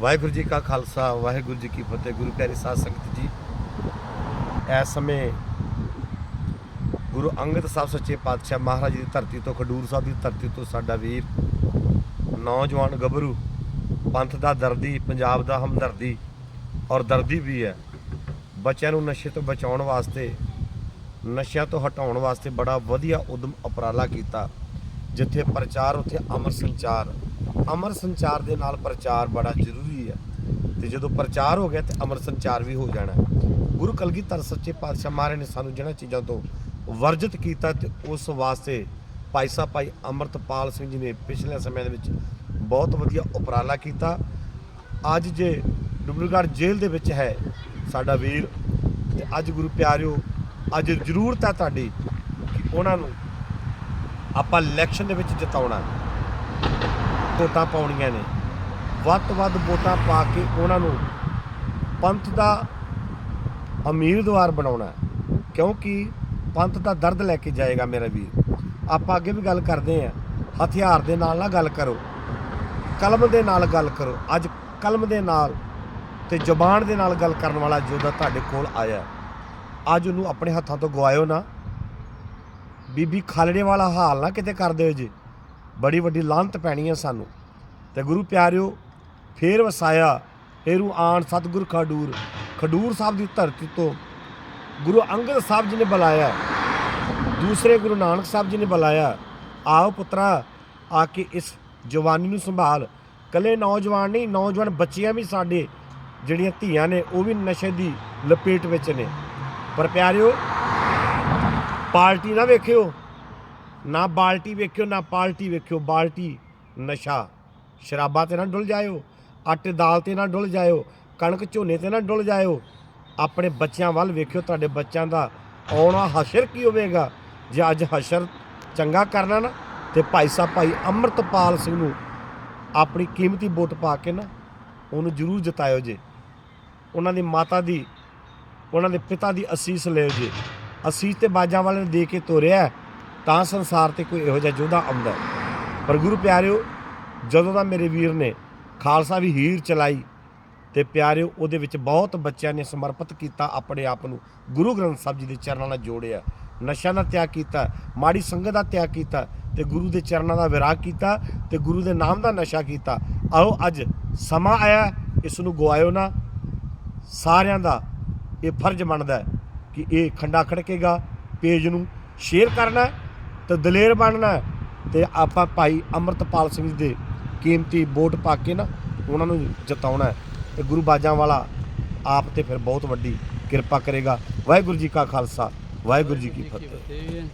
ਵਾਹਿਗੁਰੂ ਜੀ ਕਾ ਖਾਲਸਾ, ਵਾਹਿਗੁਰੂ ਜੀ ਕੀ ਫਤਿਹ, ਗੁਰੂ ਪਿਆਰੀ ਸਾਧ ਸੰਗਤ ਜੀ। ਇਸ ਸਮੇਂ ਗੁਰੂ ਅੰਗਦ ਸਾਹਿਬ ਸੱਚੇ ਪਾਤਸ਼ਾਹ ਮਹਾਰਾਜ ਦੀ ਧਰਤੀ ਤੋਂ, ਖਡੂਰ ਸਾਹਿਬ ਦੀ ਧਰਤੀ ਤੋਂ ਸਾਡਾ ਵੀਰ ਨੌਜਵਾਨ ਗੱਭਰੂ, ਪੰਥ ਦਾ ਦਰਦੀ, ਪੰਜਾਬ ਦਾ ਹਮਦਰਦੀ ਔਰ ਦਰਦੀ ਵੀ ਹੈ। ਬੱਚਿਆਂ ਨੂੰ ਨਸ਼ੇ ਤੋਂ ਬਚਾਉਣ ਵਾਸਤੇ, ਨਸ਼ਿਆਂ ਤੋਂ ਹਟਾਉਣ ਵਾਸਤੇ ਬੜਾ ਵਧੀਆ ਉਦਮ ਉਪਰਾਲਾ ਕੀਤਾ, ਜਿੱਥੇ ਪ੍ਰਚਾਰ ਉੱਥੇ ਅਮਰ ਸੰਚਾਰ ਅਮਰ ਸੰਚਾਰ ਦੇ ਨਾਲ ਪ੍ਰਚਾਰ ਬੜਾ ਜ਼ਰੂਰੀ ਹੈ। ਤੇ ਜਦੋਂ ਪ੍ਰਚਾਰ ਹੋ ਗਿਆ ਤੇ ਅਮਰ ਸੰਚਾਰ ਵੀ ਹੋ ਜਾਣਾ ਗੁਰੂ ਕਲਗੀਧਰ ਸੱਚੇ ਪਾਤਸ਼ਾਹ ਮਹਾਰਾਜ ਨੇ ਸਾਨੂੰ ਜਿਹਨਾਂ ਚੀਜ਼ਾਂ ਤੋਂ ਵਰਜਿਤ ਕੀਤਾ ਤੇ ਉਸ ਵਾਸਤੇ ਭਾਈ ਸਾਹਿਬ ਭਾਈ ਅਮਰਤਪਾਲ ਸਿੰਘ ਜੀ ਨੇ ਪਿਛਲੇ ਸਮੇਂ ਦੇ ਵਿੱਚ ਬਹੁਤ ਵਧੀਆ ਉਪਰਾਲਾ ਕੀਤਾ। ਅੱਜ ਜੇ ਡੁਬਲਗੜ੍ਹ ਜੇਲ੍ਹ ਦੇ ਵਿੱਚ ਹੈ ਸਾਡਾ ਵੀਰ, ਤੇ ਅੱਜ ਗੁਰੂ ਪਿਆਰਿਓ, ਅੱਜ ਜ਼ਰੂਰਤ ਹੈ ਤੁਹਾਡੀ ਕਿ ਉਹਨਾਂ ਨੂੰ ਆਪਾਂ ਇਲੈਕਸ਼ਨ ਦੇ ਵਿੱਚ ਜਿਤਾਉਣਾ ਵੋਟਾਂ ਪਾਉਣੀਆਂ ਨੇ। ਵੱਧ ਤੋਂ ਵੱਧ ਵੋਟਾਂ ਪਾ ਕੇ ਉਹਨਾਂ ਨੂੰ ਪੰਥ ਦਾ ਉਮੀਦਵਾਰ ਬਣਾਉਣਾ ਕਿਉਂਕਿ ਪੰਥ ਦਾ ਦਰਦ ਲੈ ਕੇ ਜਾਏਗਾ ਮੇਰਾ ਵੀਰ। ਆਪਾਂ ਅੱਗੇ ਵੀ ਗੱਲ ਕਰਦੇ ਆਂ ਹਥਿਆਰ ਦੇ ਨਾਲ ਨਾ ਗੱਲ ਕਰੋ। ਕਲਮ ਦੇ ਨਾਲ ਗੱਲ ਕਰੋ। ਅੱਜ ਕਲਮ ਦੇ ਨਾਲ ਤੇ ਜ਼ੁਬਾਨ ਦੇ ਨਾਲ ਗੱਲ ਕਰਨ ਵਾਲਾ ਜੋਧਾ ਤੁਹਾਡੇ ਕੋਲ ਆਇਆ। ਅੱਜ ਉਹਨੂੰ ਆਪਣੇ ਹੱਥਾਂ ਤੋਂ ਗਵਾਇਓ ਨਾ। ਬੀਬੀ ਖਾਲੜੇ ਵਾਲਾ ਹਾਲ ਨਾ ਕਿਤੇ ਕਰ ਦਿਓ ਜੀ। ਬੜੀ ਵੱਡੀ ਲਾਂਤ ਪੈਣੀ ਹੈ ਸਾਨੂੰ। ਤੇ ਗੁਰੂ ਪਿਆਰਿਓ, ਫੇਰ ਵਸਾਇਆ, ਫੇਰੂ ਆਣ ਸਤਿਗੁਰ ਖਡੂਰ ਖਡੂਰ ਸਾਹਿਬ ਦੀ ਧਰਤੀ ਤੋਂ ਗੁਰੂ ਅੰਗਦ ਸਾਹਿਬ ਜੀ ਨੇ ਬੁਲਾਇਆ। ਦੂਸਰੇ ਗੁਰੂ ਨਾਨਕ ਸਾਹਿਬ ਜੀ ਨੇ ਬੁਲਾਇਆ, ਆਓ ਪੁੱਤਰਾ, ਆ ਕੇ ਇਸ ਜਵਾਨੀ ਨੂੰ ਸੰਭਾਲ। ਕੱਲੇ ਨੌਜਵਾਨ ਨਹੀਂ, ਨੌਜਵਾਨ ਬੱਚੀਆਂ ਵੀ ਸਾਡੇ ਜਿਹੜੀਆਂ ਧੀਆਂ ਨੇ, ਉਹ ਵੀ ਨਸ਼ੇ ਦੀ ਲਪੇਟ ਵਿੱਚ ਨੇ। ਪਰ ਪਿਆਰਿਓ ਪਾਰਟੀ ਨਾ ਵੇਖਿਓ ਨਾ ਬਾਲਟੀ ਵੇਖਿਓ, ਨਾ ਪਾਲਟੀ ਵੇਖਿਓ। ਬਾਲਟੀ, ਨਸ਼ਾ। ਸ਼ਰਾਬਾਂ ਤੇ ਨਾ ਡੁੱਲ ਜਾਇਓ ਆਟੇ ਦਾਲ ਤੇ ਨਾ ਡੁੱਲ ਜਾਇਓ, ਕਣਕ ਝੋਨੇ ਤੇ ਨਾ ਡੁੱਲ ਜਾਇਓ। ਆਪਣੇ ਬੱਚਿਆਂ ਵੱਲ ਵੇਖਿਓ, ਤੁਹਾਡੇ ਬੱਚਿਆਂ ਦਾ ਆਉਣਾ, ਹਸ਼ਰ ਕੀ ਹੋਵੇਗਾ? ਜੇ ਅੱਜ ਹਸ਼ਰ ਚੰਗਾ ਕਰਨਾ ਨਾ, ਤੇ ਭਾਈ ਸਾਹਿਬ, ਭਾਈ ਅੰਮ੍ਰਿਤਪਾਲ ਸਿੰਘ ਨੂੰ ਆਪਣੀ ਕੀਮਤੀ ਵੋਟ ਪਾ ਕੇ ਨਾ, ਉਹਨੂੰ ਜ਼ਰੂਰ ਜਿਤਾਇਓ ਜੇ। ਉਹਨਾਂ ਦੀ ਮਾਤਾ ਦੀ, ਉਹਨਾਂ ਦੇ ਪਿਤਾ ਦੀ ਅਸੀਸ ਲਿਓ ਜੇ। ਅਸੀਸ ਤੇ ਬਾਜਾਂ ਵਾਲੇ ਨੇ ਦੇ ਕੇ ਤੋਰਿਆ। ਤਾਂ ਸੰਸਾਰ ਤੇ ਕੋਈ ਇਹੋ ਜਿਹਾ ਯੋਧਾ ਆਉਂਦਾ ਪਰ ਗੁਰੂ ਪਿਆਰਿਓ, ਜਦੋਂ ਦਾ ਮੇਰੇ ਵੀਰ ਨੇ ਖਾਲਸਾ ਵੀ ਹੀਰ ਚਲਾਈ ਤੇ ਪਿਆਰਿਓ, ਉਹਦੇ ਵਿੱਚ ਬਹੁਤ ਬੱਚਿਆਂ ਨੇ ਸਮਰਪਿਤ ਕੀਤਾ, ਆਪਣੇ ਆਪ ਨੂੰ ਗੁਰੂ ਗ੍ਰੰਥ ਸਾਹਿਬ ਜੀ ਦੇ ਚਰਨਾਂ ਨਾਲ ਜੋੜਿਆ ਨਸ਼ਾ ਦਾ ਤਿਆਗ ਕੀਤਾ, ਮਾੜੀ ਸੰਗਤ ਦਾ ਤਿਆਗ ਕੀਤਾ ਤੇ ਗੁਰੂ ਦੇ ਚਰਨਾਂ ਦਾ ਵਿਰਾਗ ਕੀਤਾ ਤੇ ਗੁਰੂ ਦੇ ਨਾਮ ਦਾ ਨਸ਼ਾ ਕੀਤਾ। ਆਓ ਅੱਜ ਸਮਾਂ ਆਇਆ, ਇਸ ਨੂੰ ਗਵਾਇਓ ਨਾ। ਸਾਰਿਆਂ ਦਾ ਇਹ ਫਰਜ਼ ਬਣਦਾ ਕਿ ਇਹ ਖੰਡਾ ਖੜਕੇਗਾ, ਪੇਜ ਨੂੰ ਸ਼ੇਅਰ ਕਰਨਾ ਤੇ ਦਲੇਰ ਬਣਨਾ ਤੇ ਆਪਾਂ ਭਾਈ ਅਮਰਤਪਾਲ ਸਿੰਘ ਜੀ ਦੇ ਕੀਮਤੀ ਵੋਟ ਪਾ ਕੇ ਨਾ ਉਹਨਾਂ ਨੂੰ ਜਿਤਾਉਣਾ ਤੇ ਗੁਰੂ ਬਾਜਾਂ ਵਾਲਾ ਆਪ ਤੇ ਫਿਰ ਬਹੁਤ ਵੱਡੀ ਕਿਰਪਾ ਕਰੇਗਾ। ਵਾਹਿਗੁਰੂ ਜੀ ਕਾ ਖਾਲਸਾ ਵਾਹਿਗੁਰੂ ਜੀ ਕੀ ਫਤਿਹ।